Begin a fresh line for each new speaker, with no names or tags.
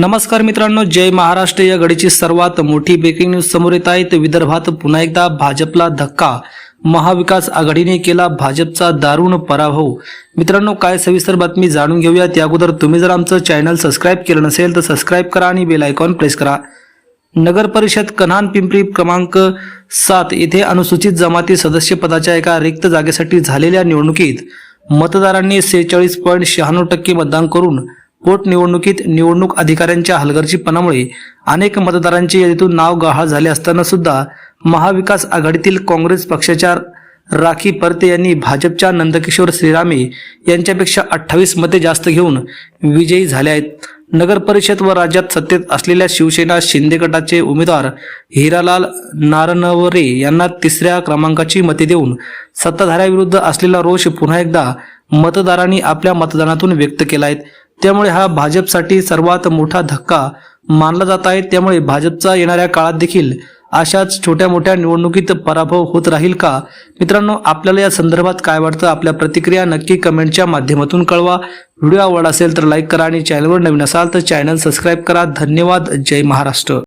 नमस्कार मित्रांनो जय महाराष्ट्र. या घडीची सर्वात मोठी ब्रेकिंग न्यूज समोर येत आहे. विदर्भात पुन्हा एकदा भाजपला धक्का. महाविकास आघाडीने केला भाजपचा दारुण पराभव. मित्रांनो काय सविस्तर बातमी जाणून घेऊया. त्या अगोदर तुम्ही जर आमचं चॅनल सबस्क्राईब केलं नसेल तर सबस्क्राईब करा आणि बेल आयकॉन प्रेस करा. नगर परिषद कन्हान पिंपरी क्रमांक सात येथे अनुसूचित जमाती सदस्य पदाच्या एका रिक्त जागेसाठी झालेल्या निवडणुकीत मतदारांनी सेहेचाळीस पॉईंट शहाण्णव टक्के मतदान करून पोटनिवडणुकीत निवडणूक अधिकाऱ्यांच्या हलगर्जीपणामुळे अनेक मतदारांचे यादीतून नाव गहाळ झाले असताना सुद्धा महाविकास आघाडीतील काँग्रेस पक्षाच्या राखी परते यांनी भाजपच्या नंदकिशोर श्रीरामे यांच्यापेक्षा अठ्ठावीस मते जास्त घेऊन विजयी झाले आहेत. नगर परिषद व राज्यात सत्तेत असलेल्या शिवसेना शिंदे गटाचे उमेदवार हिरालाल नारनवरे यांना तिसऱ्या क्रमांकाची मते देऊन सत्ताधाऱ्याविरुद्ध असलेला रोष पुन्हा एकदा मतदारांनी आपल्या मतदानातून व्यक्त केला आहे. त्यामुळे हा भाजपसाठी सर्वात मोठा धक्का मानला जात आहे. त्यामुळे भाजपचा येणाऱ्या काळात देखील अशाच छोट्या मोठ्या निवडणुकीत पराभव होत राहील का? मित्रांनो आपल्याला या संदर्भात काय वाटतं? आपल्या प्रतिक्रिया नक्की कमेंटच्या माध्यमातून कळवा. व्हिडिओ आवड असेल तर लाईक करा आणि चॅनलवर नवीन असाल तर चॅनल सबस्क्राईब करा. धन्यवाद. जय महाराष्ट्र.